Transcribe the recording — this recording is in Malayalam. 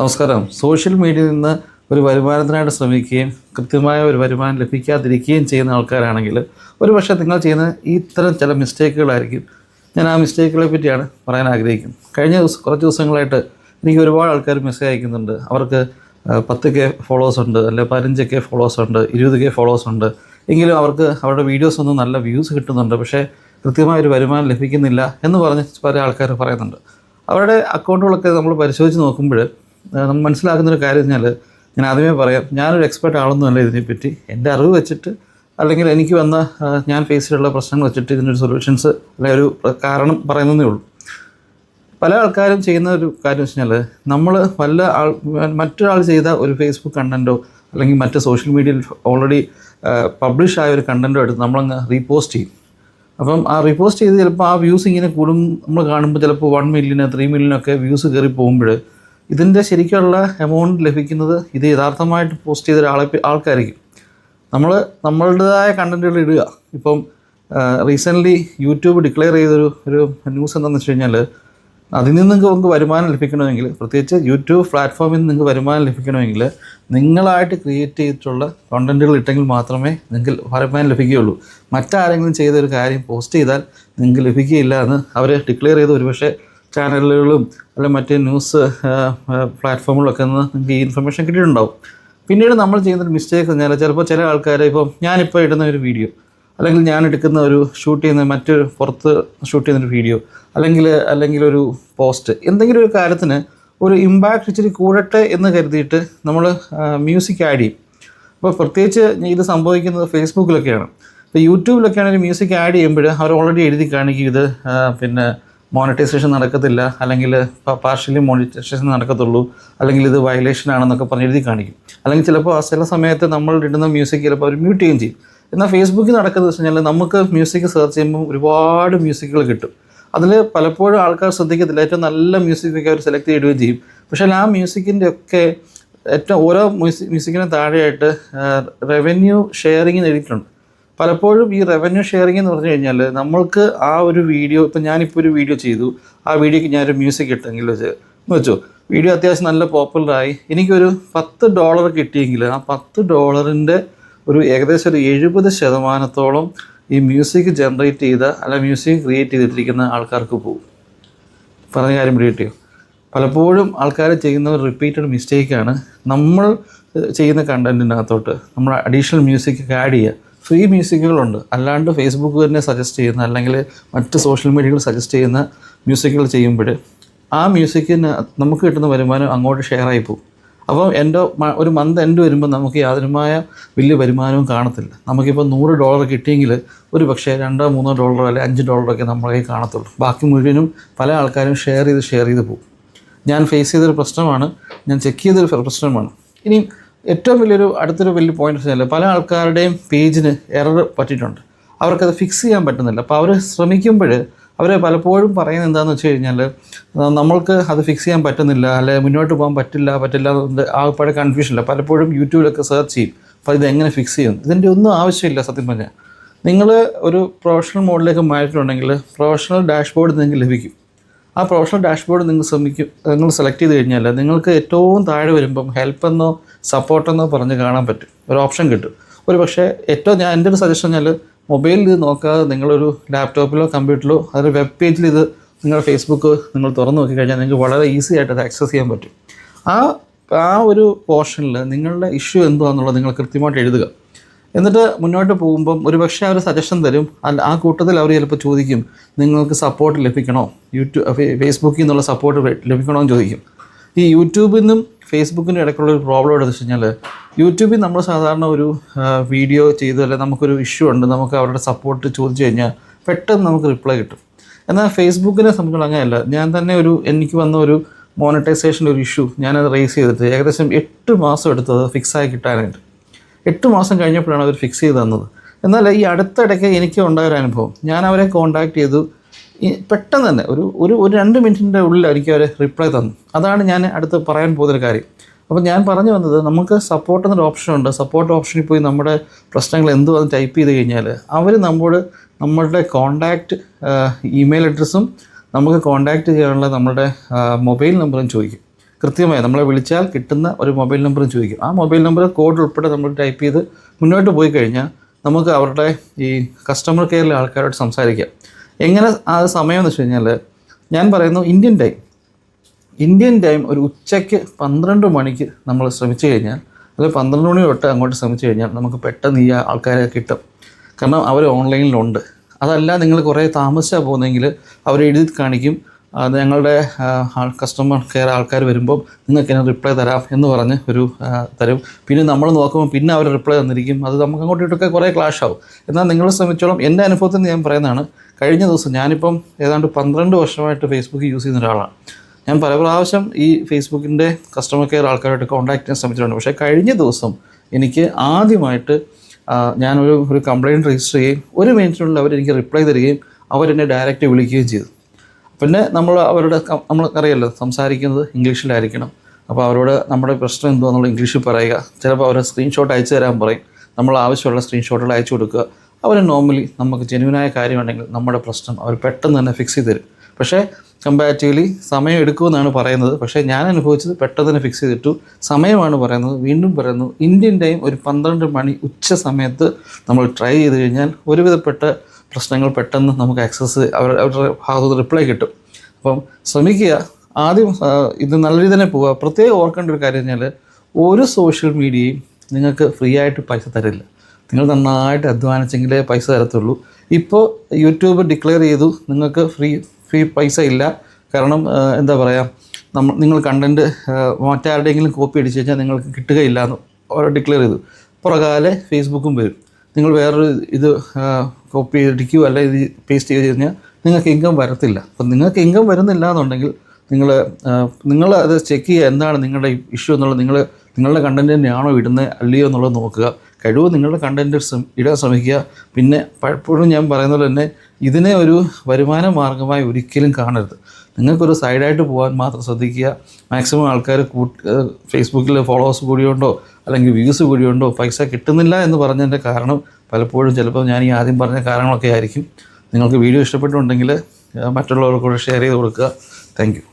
നമസ്കാരം. സോഷ്യൽ മീഡിയയിൽ നിന്ന് ഒരു വരുമാനത്തിനായിട്ട് ശ്രമിക്കുകയും കൃത്യമായ ഒരു വരുമാനം ലഭിക്കാതിരിക്കുകയും ചെയ്യുന്ന ആൾക്കാരാണെങ്കിൽ ഒരു പക്ഷേ നിങ്ങൾ ചെയ്യുന്ന ഇത്തരം ചില മിസ്റ്റേക്കുകളായിരിക്കും. ഞാൻ ആ മിസ്റ്റേക്കുകളെ പറ്റിയാണ് പറയാൻ ആഗ്രഹിക്കുന്നത്. കഴിഞ്ഞ ദിവസം കുറച്ച് ദിവസങ്ങളായിട്ട് എനിക്ക് ഒരുപാട് ആൾക്കാർ മെസ്സേജ് അയക്കുന്നുണ്ട്. അവർക്ക് പത്ത് കെ ഫോളോവേഴ്സ് ഉണ്ട് അല്ലെ പതിനഞ്ച് കെ ഫോളോവേഴ്സ് ഉണ്ട് ഇരുപത് കെ ഫോളോവേഴ്സ് ഉണ്ട്. എങ്കിലും അവർക്ക് അവരുടെ വീഡിയോസ് ഒന്നും നല്ല വ്യൂസ് കിട്ടുന്നുണ്ട്. പക്ഷേ കൃത്യമായ ഒരു വരുമാനം ലഭിക്കുന്നില്ല എന്ന് പറഞ്ഞ് പല ആൾക്കാർ പറയുന്നുണ്ട്. അവരുടെ അക്കൗണ്ടുകളൊക്കെ നമ്മൾ പരിശോധിച്ച് നോക്കുമ്പോൾ നമ്മൾ മനസ്സിലാക്കുന്ന ഒരു കാര്യം വെച്ചാൽ ഞാൻ ആദ്യമേ പറയാം ഞാനൊരു എക്സ്പെർട്ട് ആളൊന്നുമല്ല ഇതിനെപ്പറ്റി. എന്റെ അറിവ് വെച്ചിട്ട് അല്ലെങ്കിൽ എനിക്ക് വന്ന ഞാൻ ഫേസ് ചെയ്തിട്ടുള്ള പ്രശ്നങ്ങൾ വെച്ചിട്ട് ഇതിനൊരു സൊല്യൂഷൻസ് അല്ലെങ്കിൽ ഒരു കാരണം പറയുന്നതേ ഉള്ളൂ. പല ആൾക്കാരും ചെയ്യുന്ന ഒരു കാര്യം വെച്ച് കഴിഞ്ഞാൽ നമ്മൾ വല്ല ആൾ മറ്റൊരാൾ ചെയ്ത ഒരു ഫേസ്ബുക്ക് കണ്ടന്റോ അല്ലെങ്കിൽ മറ്റ് സോഷ്യൽ മീഡിയയിൽ ഓൾറെഡി പബ്ലിഷ് ആയ ഒരു കണ്ടന്റോ എടുത്ത് നമ്മളങ്ങ് റീപോസ്റ്റ് ചെയ്യും. അപ്പം ആ റീപോസ്റ്റ് ചെയ്ത് ചിലപ്പോൾ ആ വ്യൂസ് ഇങ്ങനെ കൂടും. നമ്മൾ കാണുമ്പോൾ ചിലപ്പോൾ വൺ മില്യന് ത്രീ മില്യനൊക്കെ വ്യൂസ് കയറി പോകുമ്പോൾ ഇതിന്റെ ശരിക്കുള്ള എമൗണ്ട് ലഭിക്കുന്നത് ഇത് യഥാർത്ഥമായിട്ട് പോസ്റ്റ് ചെയ്ത ഒരാളെ ആൾക്കായിരിക്കും നമ്മൾ നമ്മളുടേതായ കണ്ടന്റുകൾ ഇടുക. ഇപ്പം റീസെന്റ്ലി യൂട്യൂബ് ഡിക്ലെയർ ചെയ്തൊരു ഒരു ന്യൂസ് എന്താണെന്ന് വെച്ച് കഴിഞ്ഞാൽ അതിൽ നിന്ന് നിങ്ങൾക്ക് വരുമാനം ലഭിക്കണമെങ്കിൽ പ്രത്യേകിച്ച് യൂട്യൂബ് പ്ലാറ്റ്ഫോമിൽ നിന്ന് നിങ്ങൾക്ക് വരുമാനം ലഭിക്കണമെങ്കിൽ നിങ്ങളായിട്ട് ക്രിയേറ്റ് ചെയ്തിട്ടുള്ള കണ്ടന്റുകൾ ഇട്ടെങ്കിൽ മാത്രമേ നിങ്ങൾക്ക് വരുമാനം ലഭിക്കുകയുള്ളൂ. മറ്റാരെങ്കിലും ചെയ്തൊരു കാര്യം പോസ്റ്റ് ചെയ്താൽ നിങ്ങൾക്ക് ലഭിക്കുകയില്ല എന്ന് അവർ ഡിക്ലെയർ ചെയ്ത് ഒരുപക്ഷെ ചാനലുകളും അല്ലെങ്കിൽ മറ്റ് ന്യൂസ് പ്ലാറ്റ്ഫോമുകളൊക്കെ നിന്ന് നിങ്ങൾക്ക് ഈ ഇൻഫർമേഷൻ കിട്ടിയിട്ടുണ്ടാവും. പിന്നീട് നമ്മൾ ചെയ്യുന്ന ഒരു മിസ്റ്റേക്ക് പറഞ്ഞാൽ ചിലപ്പോൾ ചില ആൾക്കാർ ഇപ്പോൾ ഞാനിപ്പോൾ ഇടുന്ന ഒരു വീഡിയോ അല്ലെങ്കിൽ ഞാൻ എടുക്കുന്ന ഒരു ഷൂട്ട് ചെയ്യുന്ന മറ്റൊരു പുറത്ത് ഷൂട്ട് ചെയ്യുന്ന ഒരു വീഡിയോ അല്ലെങ്കിൽ അല്ലെങ്കിൽ ഒരു പോസ്റ്റ് എന്തെങ്കിലും ഒരു കാര്യത്തിന് ഒരു ഇമ്പാക്റ്റ് ഇച്ചിരി കൂടട്ടെ എന്ന് കരുതിയിട്ട് നമ്മൾ മ്യൂസിക് ആഡ് ചെയ്യും. അപ്പോൾ പ്രത്യേകിച്ച് ഇത് സംഭവിക്കുന്നത് ഫേസ്ബുക്കിലൊക്കെയാണ് ഇപ്പോൾ യൂട്യൂബിലൊക്കെയാണ് ഒരു മ്യൂസിക് ആഡ് ചെയ്യുമ്പോൾ അവർ ഓൾറെഡി എഴുതി കാണിക്കും ഇത് പിന്നെ മോണിറ്റൈസേഷൻ നടക്കത്തില്ല അല്ലെങ്കിൽ പാർഷ്യലി മോണിറ്റൈസേഷൻ നടക്കത്തുള്ളൂ അല്ലെങ്കിൽ ഇത് വയലേഷൻ ആണെന്നൊക്കെ പറഞ്ഞ് എഴുതി കാണിക്കും. അല്ലെങ്കിൽ ചിലപ്പോൾ ചില സമയത്ത് നമ്മൾ ഇടുന്ന മ്യൂസിക് ചിലപ്പോൾ അവർ മ്യൂട്ട് ചെയ്യുകയും ചെയ്യും. എന്നാൽ ഫേസ്ബുക്കിൽ നടക്കുന്നത് വെച്ച് കഴിഞ്ഞാൽ നമുക്ക് മ്യൂസിക് സെർച്ച് ചെയ്യുമ്പോൾ ഒരുപാട് മ്യൂസിക്കുകൾ കിട്ടും. അതിൽ പലപ്പോഴും ആൾക്കാർ ശ്രദ്ധിക്കത്തില്ല ഏറ്റവും നല്ല മ്യൂസിക്കൊക്കെ അവർ സെലക്ട് ചെയ്യുകയും ചെയ്യും. പക്ഷേ ആ മ്യൂസിക്കിന്റെ ഒക്കെ ഏറ്റവും ഓരോ മ്യൂസിക് മ്യൂസിക്കിന് താഴെയായിട്ട് റവന്യൂ ഷെയറിങ് എഴുതിയിട്ടുണ്ട്. പലപ്പോഴും ഈ റവന്യൂ ഷെയറിംഗ് എന്ന് പറഞ്ഞു കഴിഞ്ഞാൽ നമ്മൾക്ക് ആ ഒരു വീഡിയോ ഇപ്പം ഞാനിപ്പോൾ ഒരു വീഡിയോ ചെയ്തു. ആ വീഡിയോക്ക് ഞാനൊരു മ്യൂസിക് ഇട്ടെങ്കിൽ വെച്ച് വെച്ചോ. വീഡിയോ അത്യാവശ്യം നല്ല പോപ്പുലറായി എനിക്കൊരു പത്ത് ഡോളർ കിട്ടിയെങ്കിൽ ആ പത്ത് ഡോളറിന്റെ ഒരു ഏകദേശം ഒരു എഴുപത് ശതമാനത്തോളം ഈ മ്യൂസിക് ജനറേറ്റ് ചെയ്ത അല്ല മ്യൂസിക് ക്രിയേറ്റ് ചെയ്തിട്ടിരിക്കുന്ന ആൾക്കാർക്ക് പോകും പറഞ്ഞ കാര്യം പിടികിട്ടിയോ പലപ്പോഴും ആൾക്കാർ ചെയ്യുന്ന ഒരു റിപ്പീറ്റഡ് മിസ്റ്റേക്കാണ് നമ്മൾ ചെയ്യുന്ന കണ്ടന്റിനകത്തോട്ട് നമ്മൾ അഡീഷണൽ മ്യൂസിക് ആഡ് ചെയ്യുക. ഫ്രീ മ്യൂസിക്കുകളുണ്ട്. അല്ലാണ്ട് ഫേസ്ബുക്ക് തന്നെ സജസ്റ്റ് ചെയ്യുന്ന അല്ലെങ്കിൽ മറ്റ് സോഷ്യൽ മീഡിയകൾ സജസ്റ്റ് ചെയ്യുന്ന മ്യൂസിക്കുകൾ ചെയ്യുമ്പോൾ ആ മ്യൂസിക്കിന് നമുക്ക് കിട്ടുന്ന വരുമാനം അങ്ങോട്ട് ഷെയർ ആയി പോകും. അപ്പോൾ എന്റെ ഒരു മന്ത് എന്റെ വരുമ്പോൾ നമുക്ക് യാതൊരുമായ വലിയ വരുമാനവും കാണത്തില്ല. നമുക്കിപ്പോൾ നൂറ് ഡോളർ കിട്ടിയെങ്കിൽ ഒരു പക്ഷേ രണ്ടോ മൂന്നോ ഡോളറോ അല്ലെങ്കിൽ അഞ്ച് ഡോളറൊക്കെ നമ്മളെ കയ്യിൽ കാണത്തുള്ളൂ. ബാക്കി മുഴുവനും പല ആൾക്കാരും ഷെയർ ചെയ്ത് ഷെയർ ചെയ്ത് പോകും. ഞാൻ ഫേസ് ചെയ്തൊരു പ്രശ്നമാണ് ഞാൻ ചെക്ക് ചെയ്തൊരു പ്രശ്നമാണ്. ഇനി ഏറ്റവും വലിയൊരു അടുത്തൊരു വലിയ പോയിന്റ് വെച്ചാൽ പല ആൾക്കാരുടെയും പേജിന് എറർ പറ്റിയിട്ടുണ്ട്. അവർക്കത് ഫിക്സ് ചെയ്യാൻ പറ്റുന്നില്ല. അപ്പോൾ അവർ ശ്രമിക്കുമ്പോൾ അവർ പലപ്പോഴും പറയുന്നത് എന്താണെന്ന് വെച്ച് കഴിഞ്ഞാൽ നമ്മൾക്ക് അത് ഫിക്സ് ചെയ്യാൻ പറ്റുന്നില്ല അല്ലെ മുന്നോട്ട് പോകാൻ പറ്റില്ല പറ്റില്ല ആകെപ്പാടെ കൺഫ്യൂഷനില്ല പലപ്പോഴും യൂട്യൂബിലൊക്കെ സെർച്ച് ചെയ്യും. അപ്പോൾ ഇത് എങ്ങനെ ഫിക്സ് ചെയ്യും? ഇതിന്റെ ഒന്നും ആവശ്യമില്ല സത്യം പറഞ്ഞാൽ നിങ്ങൾ ഒരു പ്രൊഫഷണൽ മോഡിലേക്ക് മാറിയിട്ടുണ്ടെങ്കിൽ പ്രൊഫഷണൽ ഡാഷ്ബോർഡ് നിങ്ങൾക്ക് ലഭിക്കും. ആ പ്രൊഫഷണൽ ഡാഷ്ബോർഡ് നിങ്ങൾ ശ്രമിക്കും നിങ്ങൾ സെലക്ട് ചെയ്ത് കഴിഞ്ഞാൽ നിങ്ങൾക്ക് ഏറ്റവും താഴെ വരുമ്പം ഹെൽപ്പ് എന്നോ സപ്പോർട്ടെന്നോ പറഞ്ഞ് കാണാൻ പറ്റും. ഒരു ഓപ്ഷൻ കിട്ടും. ഒരു പക്ഷേ ഏറ്റവും ഞാൻ എന്റെ ഒരു സജഷൻ ഞാൻ മൊബൈലിൽ ഇത് നോക്കാതെ നിങ്ങളൊരു ലാപ്ടോപ്പിലോ കമ്പ്യൂട്ടറിലോ അതൊരു വെബ് പേജിൽ ഇത് നിങ്ങളുടെ ഫേസ്ബുക്ക് നിങ്ങൾ തുറന്നു നോക്കി കഴിഞ്ഞാൽ നിങ്ങൾക്ക് വളരെ ഈസി ആയിട്ട് അത് ആക്സസ് ചെയ്യാൻ പറ്റും. ആ ആ ഒരു പോർഷനിൽ നിങ്ങളുടെ ഇഷ്യൂ എന്തുവാണെന്നുള്ളത് നിങ്ങൾ കൃത്യമായിട്ട് എഴുതുക. എന്നിട്ട് മുന്നോട്ട് പോകുമ്പം ഒരുപക്ഷെ അവർ സജഷൻ തരും. അല്ല ആ കൂട്ടത്തിൽ അവർ ചിലപ്പോൾ ചോദിക്കും നിങ്ങൾക്ക് സപ്പോർട്ട് ലഭിക്കണോ? യൂട്യൂബ് ഫേസ്ബുക്കിൽ നിന്നുള്ള സപ്പോർട്ട് ലഭിക്കണോ എന്ന് ചോദിക്കും. ഈ യൂട്യൂബിൽ നിന്നും ഫേസ്ബുക്കിനും ഇടയ്ക്കുള്ള ഒരു പ്രോബ്ലം എടുത്തു വെച്ച് കഴിഞ്ഞാൽ യൂട്യൂബിൽ നമ്മൾ സാധാരണ ഒരു വീഡിയോ ചെയ്ത് അല്ലെങ്കിൽ നമുക്കൊരു ഇഷ്യൂ ഉണ്ട് നമുക്ക് അവരുടെ സപ്പോർട്ട് ചോദിച്ചു കഴിഞ്ഞാൽ പെട്ടെന്ന് നമുക്ക് റിപ്ലൈ കിട്ടും. എന്നാൽ ഫേസ്ബുക്കിനെ സംബന്ധിച്ചുള്ള അങ്ങനെയല്ല. ഞാൻ തന്നെ ഒരു എനിക്ക് വന്ന ഒരു മോണിറ്റൈസേഷന്റെ ഒരു ഇഷ്യൂ ഞാനത് റേസ് ചെയ്തിട്ട് ഏകദേശം എട്ട് മാസം എടുത്തത് ഫിക്സായി കിട്ടാനായിട്ട്. എട്ട് മാസം കഴിഞ്ഞപ്പോഴാണ് അവർ ഫിക്സ് ചെയ്ത് തന്നത്. എന്നാൽ ഈ അടുത്തിടയ്ക്ക് എനിക്ക് ഉണ്ടായ ഒരു അനുഭവം. ഞാൻ അവരെ കോൺടാക്ട് ചെയ്തു. പെട്ടെന്ന് തന്നെ ഒരു ഒരു ഒരു രണ്ട് മിനിറ്റിന്റെ ഉള്ളിലായിരിക്കും അവർ റിപ്ലൈ തന്നു. അതാണ് ഞാൻ അടുത്ത് പറയാൻ പോകുന്നൊരു കാര്യം. അപ്പോൾ ഞാൻ പറഞ്ഞു വന്നത് നമുക്ക് സപ്പോർട്ട് എന്നൊരു ഓപ്ഷൻ ഉണ്ട്. സപ്പോർട്ട് ഓപ്ഷനിൽ പോയി നമ്മുടെ പ്രശ്നങ്ങൾ എന്തുവാന്ന് ടൈപ്പ് ചെയ്ത് കഴിഞ്ഞാൽ അവർ നമ്മോട് നമ്മളുടെ കോണ്ടാക്റ്റ് ഇമെയിൽ അഡ്രസ്സും നമുക്ക് കോണ്ടാക്റ്റ് ചെയ്യാനുള്ള നമ്മുടെ മൊബൈൽ നമ്പറും ചോദിക്കും. കൃത്യമായി നമ്മളെ വിളിച്ചാൽ കിട്ടുന്ന ഒരു മൊബൈൽ നമ്പറും ചോദിക്കും. ആ മൊബൈൽ നമ്പർ കോഡ് ഉൾപ്പെടെ നമ്മൾ ടൈപ്പ് ചെയ്ത് മുന്നോട്ട് പോയി കഴിഞ്ഞാൽ നമുക്ക് അവരുടെ ഈ കസ്റ്റമർ കെയറിലെ ആൾക്കാരോട് സംസാരിക്കാം. എങ്ങനെ ആ സമയം എന്ന് വെച്ച് കഴിഞ്ഞാൽ ഞാൻ പറയുന്നു ഇന്ത്യൻ ടൈം ഇന്ത്യൻ ടൈം ഒരു ഉച്ചയ്ക്ക് പന്ത്രണ്ട് മണിക്ക് നമ്മൾ ശ്രമിച്ചു കഴിഞ്ഞാൽ അല്ലെങ്കിൽ പന്ത്രണ്ട് മണി തൊട്ട് അങ്ങോട്ട് ശ്രമിച്ചു കഴിഞ്ഞാൽ നമുക്ക് പെട്ടെന്ന് ഈ ആൾക്കാരെ കിട്ടും. കാരണം അവർ ഓൺലൈനിലുണ്ട് അതല്ല നിങ്ങൾ കുറേ താമസിച്ചാൽ പോകുന്നെങ്കിൽ അവർ എഴുതി കാണിക്കും ആ, ഞങ്ങളുടെ കസ്റ്റമർ കെയർ ആൾക്കാർ വരുമ്പോൾ നിങ്ങൾക്ക് ഞാൻ റിപ്ലൈ തരാം എന്ന് പറഞ്ഞ് ഒരു തരും. പിന്നെ നമ്മൾ നോക്കുമ്പോൾ പിന്നെ അവർ റിപ്ലൈ തന്നിരിക്കും. അത് നമുക്ക് അങ്ങോട്ടും ഇട്ടൊക്കെ കുറേ ക്ലാഷ് ആവും. എന്നാൽ നിങ്ങളെ സംബന്ധിച്ചോളം എന്റെ അനുഭവത്തിൽ ഞാൻ പറയുന്നതാണ് കഴിഞ്ഞ ദിവസം ഞാനിപ്പം ഏതാണ്ട് പന്ത്രണ്ട് വർഷമായിട്ട് ഫേസ്ബുക്ക് യൂസ് ചെയ്യുന്ന ഒരാളാണ്. ഞാൻ പല പ്രാവശ്യം ഈ ഫേസ്ബുക്കിന്റെ കസ്റ്റമർ കെയർ ആൾക്കാരായിട്ട് കോൺടാക്ട് ചെയ്യാൻ ശ്രമിച്ചിട്ടുണ്ട്. പക്ഷേ കഴിഞ്ഞ ദിവസം എനിക്ക് ആദ്യമായിട്ട് ഞാനൊരു ഒരു കംപ്ലയിന്റ് രജിസ്റ്റർ ചെയ്യുകയും ഒരു മിനിറ്റിനുള്ളിൽ അവർ എനിക്ക് റിപ്ലൈ തരികയും അവരെന്നെ ഡയറക്റ്റ് വിളിക്കുകയും ചെയ്തു. പിന്നെ നമ്മൾ അവരുടെ നമ്മൾ അറിയാലോ സംസാരിക്കുന്നത് ഇംഗ്ലീഷിലായിരിക്കണം. അപ്പോൾ അവരോട് നമ്മുടെ പ്രശ്നം എന്തുവാന്നുള്ള ഇംഗ്ലീഷിൽ പറയുക. ചിലപ്പോൾ അവരെ സ്ക്രീൻഷോട്ട് അയച്ചു തരാൻ പറയും. നമ്മൾ ആവശ്യമുള്ള സ്ക്രീൻഷോട്ടുകൾ അയച്ചു കൊടുക്കുക. അവർ നോർമലി നമുക്ക് ജെന്യൂനായ കാര്യമുണ്ടെങ്കിൽ നമ്മുടെ പ്രശ്നം അവർ പെട്ടെന്ന് തന്നെ ഫിക്സ് ചെയ്ത് തരും. പക്ഷേ കമ്പാരിറ്റീവ്ലി സമയം എടുക്കുമെന്നാണ് പറയുന്നത്. പക്ഷേ ഞാൻ അനുഭവിച്ചത് പെട്ടെന്ന് തന്നെ ഫിക്സ് ചെയ്തിട്ടു. സമയമാണ് പറയുന്നത്. വീണ്ടും പറയുന്നു ഇന്ത്യൻ ടൈം ഒരു പന്ത്രണ്ട് മണി ഉച്ച സമയത്ത് നമ്മൾ ട്രൈ ചെയ്ത് കഴിഞ്ഞാൽ ഒരുവിധപ്പെട്ട പ്രശ്നങ്ങൾ പെട്ടെന്ന് നമുക്ക് ആക്സസ് അവർ അവരുടെ ഭാഗത്ത് റിപ്ലൈ കിട്ടും. അപ്പം ശ്രമിക്കുക. ആദ്യം ഇത് നല്ല രീതി തന്നെ പോവുക. പ്രത്യേകം ഓർക്കേണ്ട ഒരു കാര്യം കഴിഞ്ഞാൽ ഒരു സോഷ്യൽ മീഡിയയും നിങ്ങൾക്ക് ഫ്രീ ആയിട്ട് പൈസ തരില്ല. നിങ്ങൾ നന്നായിട്ട് അധ്വാനിച്ചെങ്കിലേ പൈസ തരത്തുള്ളൂ. ഇപ്പോൾ യൂട്യൂബ് ഡിക്ലെയർ ചെയ്തു. നിങ്ങൾക്ക് ഫ്രീ ഫ്രീ പൈസ ഇല്ല. കാരണം എന്താ പറയുക നമ്മൾ നിങ്ങൾ കണ്ടന്റ് മറ്റാരുടെയെങ്കിലും കോപ്പി അടിച്ചു കഴിഞ്ഞാൽ നിങ്ങൾക്ക് കിട്ടുകയില്ല എന്ന് ഡിക്ലെയർ ചെയ്തു. പുറകാലെ ഫേസ്ബുക്കും വരും. നിങ്ങൾ വേറൊരു ഇത് കോപ്പി ചെയ്തിരിക്കുകയോ അല്ല ഇത് പേസ്റ്റ് ചെയ്ത് കഴിഞ്ഞാൽ നിങ്ങൾക്ക് ഇൻകം വരത്തില്ല. അപ്പം നിങ്ങൾക്ക് ഇൻകം വരുന്നില്ല എന്നുണ്ടെങ്കിൽ നിങ്ങൾ നിങ്ങൾ അത് ചെക്ക് ചെയ്യുക എന്താണ് നിങ്ങളുടെ ഇഷ്യൂ എന്നുള്ളത്. നിങ്ങൾ നിങ്ങളുടെ കണ്ടന്റ് തന്നെയാണോ ഇടുന്നത് അല്ലയോ എന്നുള്ളത് നോക്കുക. കഴിവ് നിങ്ങളുടെ കണ്ടന്റ് ഇടാൻ ശ്രമിക്കുക. പിന്നെ പലപ്പോഴും ഞാൻ പറയുന്ന പോലെ തന്നെ ഇതിനെ ഒരു വരുമാന മാർഗമായി ഒരിക്കലും കാണരുത്. നിങ്ങൾക്കൊരു സൈഡായിട്ട് പോകാൻ മാത്രം ശ്രദ്ധിക്കുക. മാക്സിമം ആൾക്കാർ ഫേസ്ബുക്കിൽ ഫോളോവേഴ്സ് കൂടിയുണ്ടോ അല്ലെങ്കിൽ വ്യൂസ് കൂടിയുണ്ടോ? പൈസ കിട്ടുന്നില്ല എന്ന് പറഞ്ഞതിന്റെ കാരണം പലപ്പോഴും ചിലപ്പോൾ ഞാൻ ഈ ആദ്യം പറഞ്ഞ കാരണങ്ങളൊക്കെ ആയിരിക്കും. നിങ്ങൾക്ക് വീഡിയോ ഇഷ്ടപ്പെട്ടുണ്ടെങ്കിൽ മറ്റുള്ളവർക്കൂടെ ഷെയർ ചെയ്ത് കൊടുക്കുക. താങ്ക്